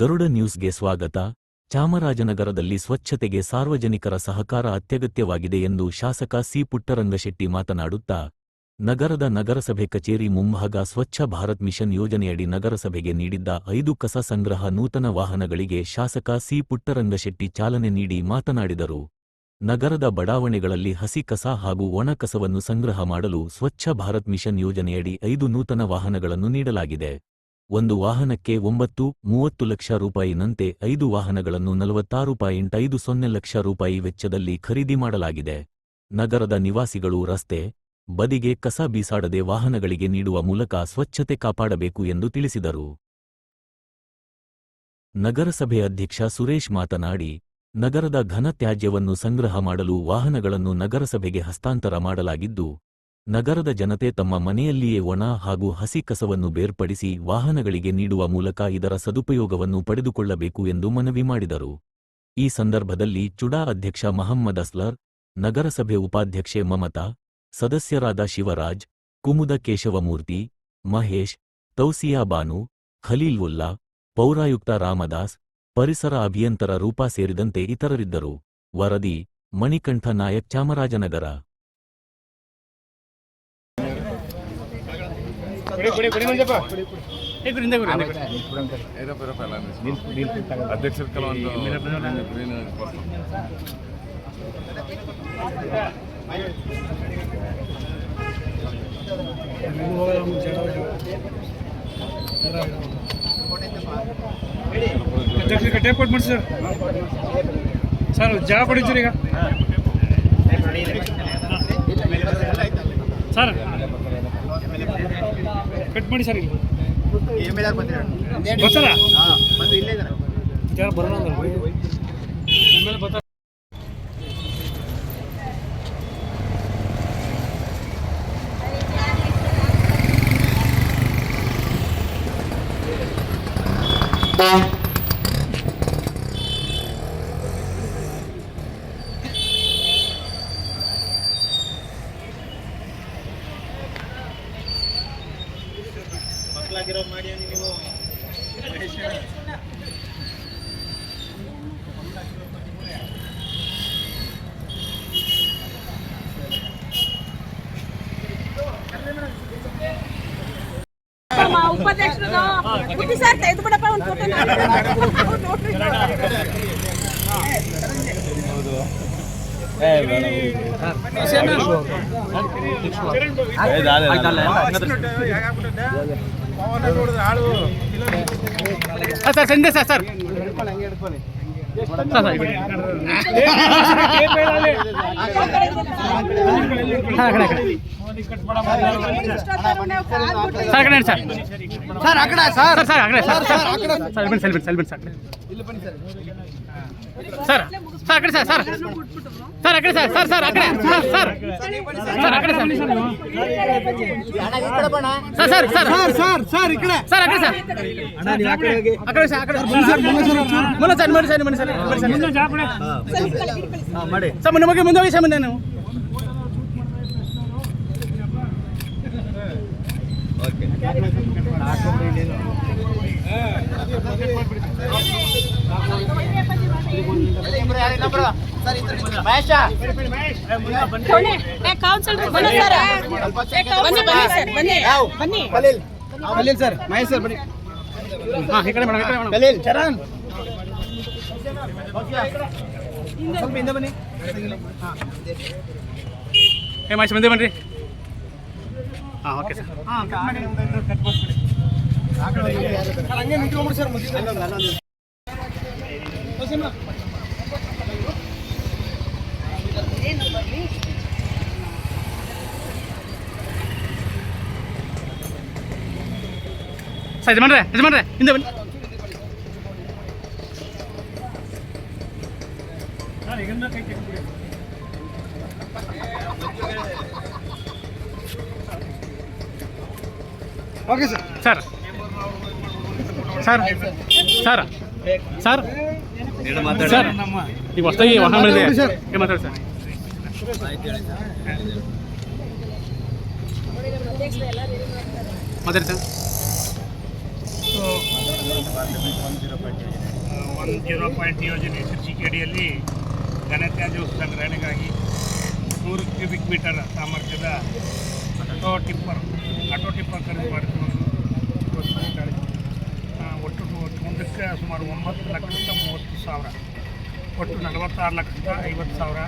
ಗರುಡ ನ್ಯೂಸ್ಗೆ ಸ್ವಾಗತ. ಚಾಮರಾಜನಗರದಲ್ಲಿ ಸ್ವಚ್ಛತೆಗೆ ಸಾರ್ವಜನಿಕರ ಸಹಕಾರ ಅತ್ಯಗತ್ಯವಾಗಿದೆ ಎಂದು ಶಾಸಕ ಸಿ ಪುಟ್ಟರಂಗಶೆಟ್ಟಿ ಮಾತನಾಡುತ್ತಾ, ನಗರದ ನಗರಸಭೆ ಕಚೇರಿ ಮುಂಭಾಗ ಸ್ವಚ್ಛ ಭಾರತ್ ಮಿಷನ್ ಯೋಜನೆಯಡಿ ನಗರಸಭೆಗೆ ನೀಡಿದ್ದ ಐದು ಕಸ ಸಂಗ್ರಹ ನೂತನ ವಾಹನಗಳಿಗೆ ಶಾಸಕ ಸಿ ಪುಟ್ಟರಂಗಶೆಟ್ಟಿ ಚಾಲನೆ ನೀಡಿ ಮಾತನಾಡಿದರು. ನಗರದ ಬಡಾವಣೆಗಳಲ್ಲಿ ಹಸಿ ಕಸ ಹಾಗೂ ಒಣ ಕಸವನ್ನು ಸಂಗ್ರಹ ಮಾಡಲು ಸ್ವಚ್ಛ ಭಾರತ್ ಮಿಷನ್ ಯೋಜನೆಯಡಿ ಐದು ನೂತನ ವಾಹನಗಳನ್ನು ನೀಡಲಾಗಿದೆ. ಒಂದು ವಾಹನಕ್ಕೆ ಒಂಬತ್ತು, ಮೂವತ್ತು ಲಕ್ಷ ರೂಪಾಯಿನಂತೆ ಐದು ವಾಹನಗಳನ್ನು ನಲವತ್ತಾರು ಪಾಯಿಂಟ್ ಐದು ಸೊನ್ನೆ ಲಕ್ಷ ರೂಪಾಯಿ ವೆಚ್ಚದಲ್ಲಿ ಖರೀದಿ ಮಾಡಲಾಗಿದೆ. ನಗರದ ನಿವಾಸಿಗಳು ರಸ್ತೆ, ಬದಿಗೆ ಕಸ ಬೀಸಾಡದೆ ವಾಹನಗಳಿಗೆ ನೀಡುವ ಮೂಲಕ ಸ್ವಚ್ಛತೆ ಕಾಪಾಡಬೇಕು ಎಂದು ತಿಳಿಸಿದರು. ನಗರಸಭೆ ಅಧ್ಯಕ್ಷ ಸುರೇಶ್ ಮಾತನಾಡಿ, ನಗರದ ಘನತ್ಯಾಜ್ಯವನ್ನು ಸಂಗ್ರಹ ಮಾಡಲು ವಾಹನಗಳನ್ನು ನಗರಸಭೆಗೆ ಹಸ್ತಾಂತರ ಮಾಡಲಾಗಿದ್ದು ನಗರದ ಜನತೆ ತಮ್ಮ ಮನೆಯಲ್ಲಿಯೇ ಒಣ ಹಾಗೂ ಹಸಿ ಕಸವನ್ನು ಬೇರ್ಪಡಿಸಿ ವಾಹನಗಳಿಗೆ ನೀಡುವ ಮೂಲಕ ಇದರ ಸದುಪಯೋಗವನ್ನು ಪಡೆದುಕೊಳ್ಳಬೇಕು ಎಂದು ಮನವಿ ಮಾಡಿದರು. ಈ ಸಂದರ್ಭದಲ್ಲಿ ಚುಡಾ ಅಧ್ಯಕ್ಷ ಮಹಮ್ಮದ್ ಅಸ್ಲರ್, ನಗರಸಭೆ ಉಪಾಧ್ಯಕ್ಷೆ ಮಮತಾ, ಸದಸ್ಯರಾದ ಶಿವರಾಜ್, ಕುಮುದ ಕೇಶವಮೂರ್ತಿ, ಮಹೇಶ್, ತೌಸಿಯಾ ಬಾನು, ಖಲೀಲ್ ಉಲ್ಲಾ, ಪೌರಾಯುಕ್ತ ರಾಮದಾಸ್, ಪರಿಸರ ಅಭಿಯಂತರ ರೂಪಾ ಸೇರಿದಂತೆ ಇತರರಿದ್ದರು. ವರದಿ, ಮಣಿಕಂಠ ನಾಯಕ್ ಚಾಮರಾಜನಗರ. ಅಧ್ಯಕ್ಷರ ಕೆಲವೊಂದು ಅಧ್ಯಕ್ಷರಿಗೆ ಟೇಪ್ ಕೊಟ್ಟು ಮಾಡಿ ಸರ್. ಸರ್ ಜಾಗ ಕೊಡಿದ್ದೀರಿ ಈಗ. ಸರ್. ಕಟ್ ಮಾಡಿ ಸರ್ ಇಲ್ಲಿ. ಯಾರು ಬರೋಣ ಬರ್ತಾರೆ ನಮ್ಮ ಬುದ್ಧಿ ಸರ್ ತೆಗೆದು ಬಿಡಪ್ಪ ಒಂದು ಫೋಟೋ ನೋಡ್ರಿ ಸರ್ ಸರ್ ಸಂದೇಶ ಸರ್ ಸರ್ ಸರ್ ಇಲ್ಲಿ. ಹಾ, ಆ ಕಡೆ, ಕಡೆ. ಸರ್ ಆ ಕಡೆ ಸರ್ ಸರ್ ಆ ಕಡೆ ಸರ್ ಸರ್ ಸರ್ ಆ ಕಡೆ ಸರ್ ಸರ್ ಸರ್ ಬನ್ನಿ ಸರ್ ಬನ್ನಿ ಸರ್ ಬನ್ನಿ ಸರ್ ಸರ್ ಸರ್ ಆ ಕಡೆ ಸರ್ ಸರ್ ಸರ್ ಆ ಕಡೆ ಸರ್ ಸರ್ ಸರ್ ಆ ಕಡೆ ಸರ್ ಸರ್ ಸರ್ ಆ ಕಡೆ sir sir sir sir sir sir sir ಈ ಕಡೆ ಸರ್ ಆ ಕಡೆ ಸರ್ ಆ ಕಡೆ ಸರ್ ಆ ಕಡೆ ಮುನ್ನ ಸರ್ ಮಾಡಿ ಸರ್ ಮಾಡಿ ಸರ್ ಮಾಡಿ ಸರ್ ಮಾಡಿ ಸರ್ ಮುನ್ನ ಬಗ್ಗೆ ಮುಂದೆ ಹೋಗಿ ಸರ್ ಮುಂದೆ ನೀವು ಕೌನ್ಸಿಲ್ ಬನ್ನಿ ಸರ್. ಬನ್ನಿ ಬನ್ನಿ ಸರ್ ಬನ್ನಿ ಬನ್ನಿ. ಖಲೀಲ್ ಖಲೀಲ್ ಸರ್ ಮಹೇಶ್ ಸರ್ ಬನ್ನಿ. ಹಾಂ ಈ ಕಡೆ ಮೇಡಮ್ ಈ ಕಡೆ ಮೇಡಮ್ ಖಲೀಲ್ ಚರಣ್. ಸ್ವಲ್ಪ ಹಿಂದೆ ಬನ್ನಿ. ಏ ಮಹೇಶ್ ಮುಂದೆ ಬನ್ನಿರಿ ಹಾಂ ಓಕೆ ಸರ್. ಹಂಗೆ ನಿಂತ್ಕೊಂಡ್ಬಿಡಿ ಸರ್ ಮುಗಿದ ಸರ್ ಯಜಮಾನ್ರೆ ಯಜಮಾನ್ರೆ ಹಿಂದೆ ಬನ್ನಿ okay sir sir sir sir sir sir ಈಗ ಹೊಸದಾಗಿ ವಾಹನ ಬಂದಿದೆ ಸರ್. ಏನು ಮಾತಾಡಿ ಸರ್ ಮಾತಾಡಿ ಸರ್ ಒನ್ ಜೀರೋ ಪಾಯಿಂಟ್ ಯೋಜನೆ ಶೀರ್ಷಿಕೆ ಅಡಿಯಲ್ಲಿ ಘನತ್ಯಾಜ್ಯ ಸಂಗ್ರಹಣೆಗಾಗಿ ನೂರು ಕ್ಯೂಬಿಕ್ ಮೀಟರ್ ಸಾಮರ್ಥ್ಯದ ಆಟೋ ಟಿಪ್ಪರ್ ಆಟೋ ಟಿಪ್ಪರ್ ಖರೀದಿ ಮಾಡಿಕೊಂಡು ಒಟ್ಟು ಒಂದಕ್ಕೆ ಸುಮಾರು ಒಂಬತ್ತು ಲಕ್ಷದ ಮೂವತ್ತು ಸಾವಿರ, ಒಟ್ಟು ನಲವತ್ತಾರು ಲಕ್ಷದ ಐವತ್ತು ಸಾವಿರ.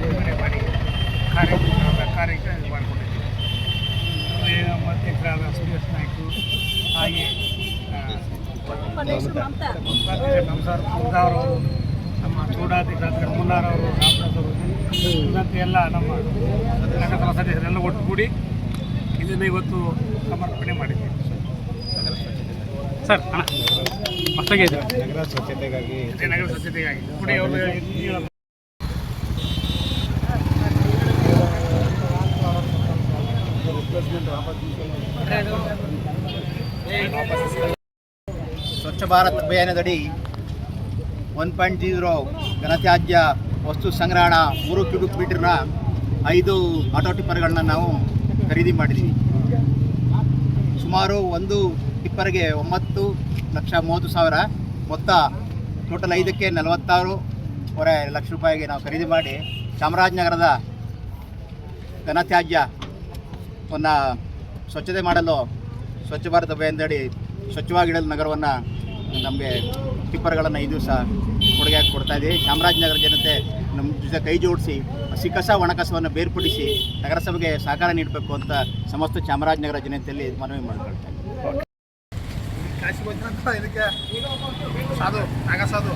ಬಿಡುಗಡೆ ಮಾಡಿ ಕಾರ್ಯ ಕಾರ್ಯಕ್ಕೆ ಇದು ಮಾಡಿಕೊಂಡಿದ್ದೀವಿ ಅಲ್ಲಿ ನಮ್ಮ ಅಧ್ಯಕ್ಷರಾದ ಸುರೇಶ್ ನಮ್ಮ ರಾಮದಾಸ್ ಅವರು ಇದಂತೆ ಎಲ್ಲ ನಮ್ಮ ನಗರಸಭಾ ಸದಸ್ಯರೆಲ್ಲ ಒಟ್ಟುಗೂಡಿ ಇದನ್ನು ಇವತ್ತು ಸಮರ್ಪಣೆ ಮಾಡಿದ್ದೀವಿ ಸರ್ ಇದೆ ನಗರ ಸ್ವಚ್ಛತೆಗಾಗಿ ಕುಡಿಯುವ ಸ್ವಚ್ಛ ಭಾರತ್ ಅಭಿಯಾನದಡಿ ಒನ್ ಪಾಯಿಂಟ್ ಜೀರೋ ಘನತ್ಯಾಜ್ಯ ವಸ್ತು ಸಂಗ್ರಹಣ ಮೂರು ಕ್ಯೂಬಿಕ್ ಮೀಟರ್ನ ಐದು ಆಟೋ ಟಿಪ್ಪರ್ಗಳನ್ನ ನಾವು ಖರೀದಿ ಮಾಡಿದ್ದೀವಿ ಸುಮಾರು ಒಂದು ಟಿಪ್ಪರ್ಗೆ ಒಂಬತ್ತು ಲಕ್ಷ ಮೂವತ್ತು ಸಾವಿರ ಮೊತ್ತ, ಟೋಟಲ್ ಐದಕ್ಕೆ ನಲವತ್ತಾರೂವರೆ ಲಕ್ಷ ರೂಪಾಯಿಗೆ ನಾವು ಖರೀದಿ ಮಾಡಿ ಚಾಮರಾಜನಗರದ ಘನತ್ಯಾಜ್ಯವನ್ನು ಸ್ವಚ್ಛತೆ ಮಾಡಲು ಸ್ವಚ್ಛ ಭಾರತ ಅಭಿಯಾನದಡಿ ಸ್ವಚ್ಛವಾಗಿಡಲು ನಗರವನ್ನು ನಮಗೆ ಟಿಪ್ಪರ್ಗಳನ್ನು ಐದು ದಿವಸ ಕೊಡುಗೆಯಾಗಿ ಕೊಡ್ತಾ ಇದ್ದೀವಿ ಚಾಮರಾಜನಗರ ಜನತೆ ನಮ್ಮ ಜೊತೆ ಕೈ ಜೋಡಿಸಿ, ಹಸಿ ಕಸ ಒಣಕಸವನ್ನು ಬೇರ್ಪಡಿಸಿ ನಗರಸಭೆಗೆ ಸಹಕಾರ ನೀಡಬೇಕು ಅಂತ ಸಮಸ್ತ ಚಾಮರಾಜನಗರ ಜನತೆಯಲ್ಲಿ ಮನವಿ ಮಾಡಿಕೊಳ್ತಾ ಇದ್ದೀವಿ ಕಾಶಿ ಬಂದಂತ ಇದಕ್ಕೆ ಸಾಧು ನಾಗ ಸಾಧು.